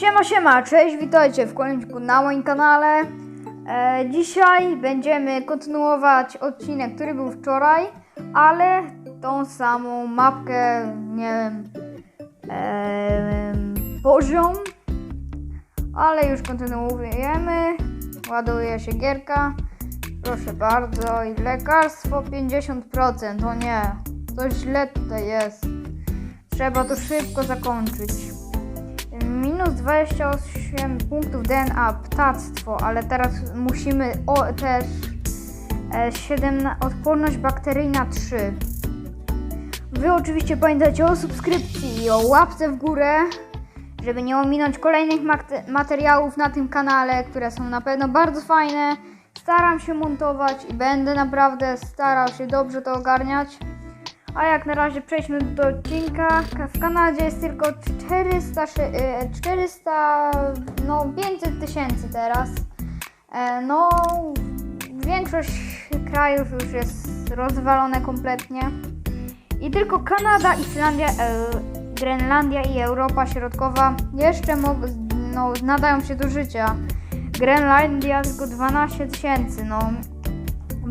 Siema, siema, cześć, witajcie w kolejnym na moim kanale. E, dzisiaj będziemy kontynuować odcinek, który był wczoraj, ale tą samą mapkę, nie wiem, e, poziom, ale już kontynuujemy. Ładuje się gierka. Proszę bardzo, i lekarstwo 50%, o nie, to źle tutaj jest. Trzeba to szybko zakończyć. Minus 28 punktów DNA, ptactwo, ale teraz musimy o, też e, 7, odporność bakteryjna 3. Wy oczywiście pamiętajcie o subskrypcji i o łapce w górę, żeby nie ominąć kolejnych materiałów na tym kanale, które są na pewno bardzo fajne. Staram się montować i będę naprawdę starał się dobrze to ogarniać. A jak na razie przejdźmy do odcinka. W Kanadzie jest tylko 400, szy- e, 400 no 500 tysięcy teraz. E, No, większość krajów już jest rozwalone kompletnie. I tylko Kanada, Islandia, e, Grenlandia i Europa Środkowa jeszcze mogą, no, nadają się do życia. Grenlandia tylko 12 tysięcy, no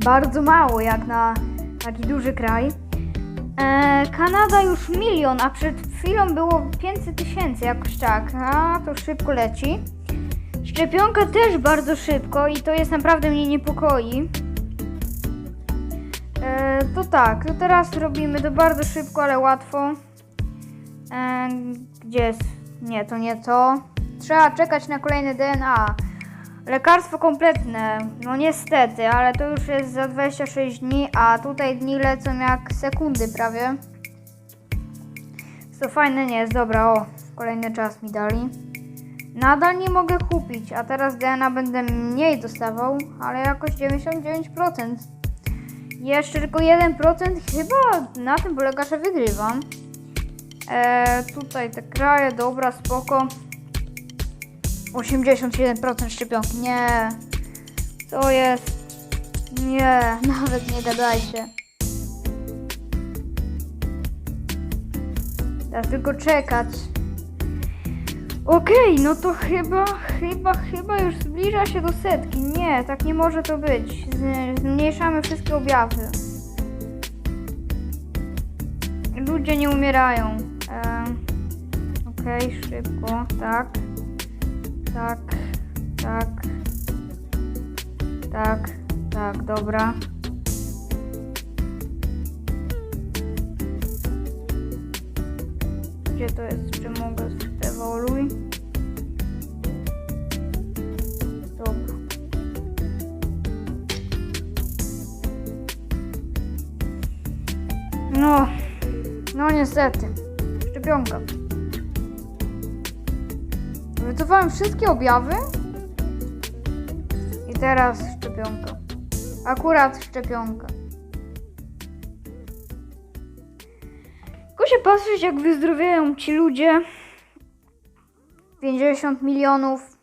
bardzo mało jak na taki duży kraj. E, Kanada już milion, a przed chwilą było 500 tysięcy, jakoś tak. A to szybko leci. Szczepionka też bardzo szybko i to jest naprawdę mnie niepokoi. E, to tak, to teraz robimy to bardzo szybko, ale łatwo. E, gdzie jest? Nie, to nie to. Trzeba czekać na kolejne DNA. Lekarstwo kompletne, no niestety, ale to już jest za 26 dni, a tutaj dni lecą jak sekundy prawie. To fajne nie jest, dobra, o, kolejny czas mi dali. Nadal nie mogę kupić, a teraz DNA będę mniej dostawał, ale jakoś 99%. Jeszcze tylko 1% chyba na tym polega, że wygrywam. E, tutaj te kraje, dobra, spoko. 87% szczepionki. Nie. To jest. Nie, nawet nie gadajcie. Teraz tylko czekać. Okej, no to chyba, chyba, chyba już zbliża się do setki. Nie, tak nie może to być. Zmniejszamy wszystkie objawy. Ludzie nie umierają. Em, Okej, szybko, tak. Tak, tak. Tak, tak, dobra. Gdzie to jest? Czy mogę ewoluj? Dobra. No, no niestety. Szczepionka. Wycofałem wszystkie objawy. I teraz szczepionka. Akurat szczepionka. Tylko się patrzeć, jak wyzdrowieją ci ludzie. 50 milionów.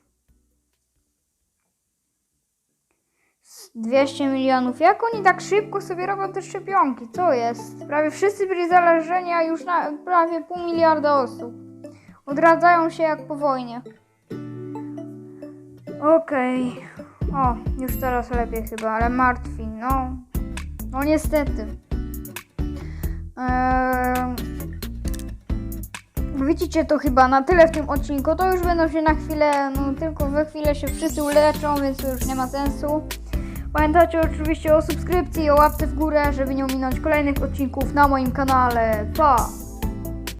200 milionów. Jak oni tak szybko sobie robią te szczepionki? Co jest? Prawie wszyscy byli zależeni, a już na prawie pół miliarda osób. Odradzają się jak po wojnie. Okej. O, już teraz lepiej chyba, ale martwi, no. No niestety. Eee... Widzicie to chyba na tyle w tym odcinku. To już będą się na chwilę, no tylko we chwilę się wszyscy uleczą, więc już nie ma sensu. Pamiętajcie oczywiście o subskrypcji o łapce w górę, żeby nie ominąć kolejnych odcinków na moim kanale. Pa!